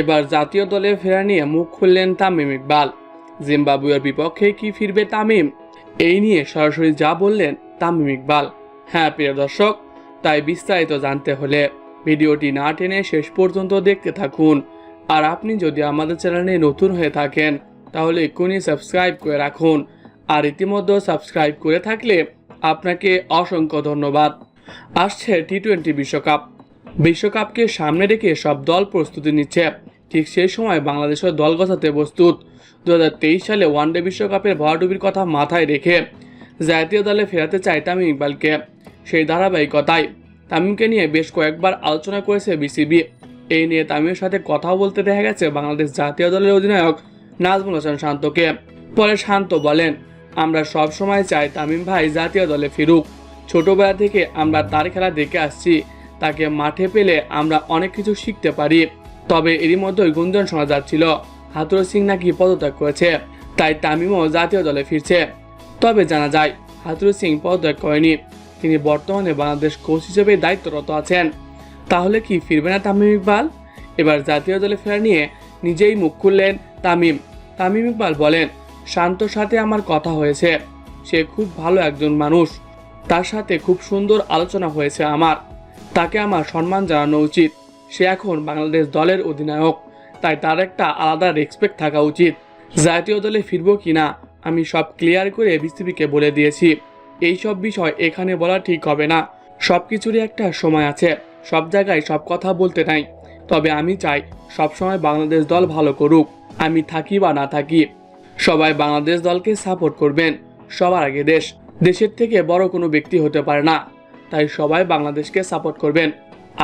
এবার জাতীয় দলে ফেরা নিয়ে মুখ খুললেন তামিম ইকবাল। জিম্বাবুয়ের বিপক্ষে কি ফিরবে তামিম? এই নিয়ে সরাসরি যা বললেন তামিম ইকবাল। হ্যাঁ প্রিয় দর্শক, তাই বিস্তারিত জানতে হলে ভিডিওটি না টেনে শেষ পর্যন্ত দেখতে থাকুন। আর আপনি যদি আমাদের চ্যানেলে নতুন হয়ে থাকেন, তাহলে এক্ষুনি সাবস্ক্রাইব করে রাখুন। আর ইতিমধ্যে সাবস্ক্রাইব করে থাকলে আপনাকে অসংখ্য ধন্যবাদ। আসছে টি টোয়েন্টি বিশ্বকাপ। বিশ্বকাপকে সামনে রেখে সব দল প্রস্তুতি নিচ্ছে। ঠিক সেই সময় বাংলাদেশের দল গছাতে প্রস্তুত। দু হাজার তেইশ সালে ওয়ানডে বিশ্বকাপের ভরাডুবির কথা মাথায় রেখে জাতীয় দলে ফেরাতে চায় তামিম ইকবালকে। সেই ধারাবাহিকতায় তামিমকে নিয়ে বেশ কয়েকবার আলোচনা করেছে বিসিবি। এই নিয়ে তামিমের সাথে কথাও বলতে দেখা গেছে বাংলাদেশ জাতীয় দলের অধিনায়ক নাজমুল হাসান শান্তকে। পরে শান্ত বলেন, আমরা সব সময় চাই তামিম ভাই জাতীয় দলে ফিরুক। ছোটবেলা থেকে আমরা তার খেলা দেখে আসছি। তাকে মাঠে পেলে আমরা অনেক কিছু শিখতে পারি। তবে এরই মধ্যেই গুঞ্জন শোনা যাচ্ছিল হাতুর সিং নাকি পদত্যাগ করেছে, তাই তামিমও জাতীয় দলে ফিরছে। তবে জানা যায় হাতুর সিং পদত্যাগ করেনি। তিনি বর্তমানে বাংলাদেশ কোচ হিসেবে দায়িত্বরত আছেন। তাহলে কি ফিরবে না তামিম ইকবাল? এবার জাতীয় দলে ফেরা নিয়ে নিজেই মুখ খুললেন তামিম। তামিম ইকবাল বলেন শান্তর সাথে আমার কথা হয়েছে। সে খুব ভালো একজন মানুষ। তার সাথে খুব সুন্দর আলোচনা হয়েছে আমার। তাকে আমার সম্মান জানানো উচিত। সে এখন বাংলাদেশ দলের অধিনায়ক, তাই তার একটা আলাদা রেসপেক্ট থাকা উচিত। জাতীয় দলে ফিরবো কিনা, আমি সব ক্লিয়ার করে বিসিবিকে বলে দিয়েছি। এই সব বিষয় এখানে বলা ঠিক হবে না। সব কিছুরই একটা সময় আছে। সব জায়গায় সব কথা বলতে নাই। তবে আমি চাই সবসময় বাংলাদেশ দল ভালো করুক। আমি থাকি বা না থাকি, সবাই বাংলাদেশ দলকে সাপোর্ট করবেন। সবার আগে দেশ। দেশের থেকে বড় কোনো ব্যক্তি হতে পারে না। তাই সবাই বাংলাদেশকে সাপোর্ট করবেন।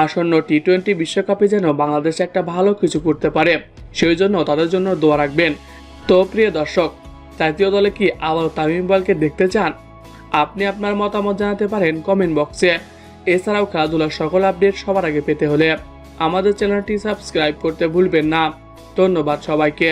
আসন্ন টি টোয়েন্টি বিশ্বকাপে যেন বাংলাদেশ একটা ভালো কিছু করতে পারে, সেই জন্য তাদের জন্য দোয়া রাখবেন। তো প্রিয় দর্শক, জাতীয় দলে কি আবার তামিম ইকবালকে দেখতে চান? আপনি আপনার মতামত জানাতে পারেন কমেন্ট বক্সে এছাড়াও খেলাধুলার সকল আপডেট সবার আগে পেতে হলে আমাদের চ্যানেলটি সাবস্ক্রাইব করতে ভুলবেন না। ধন্যবাদ সবাইকে।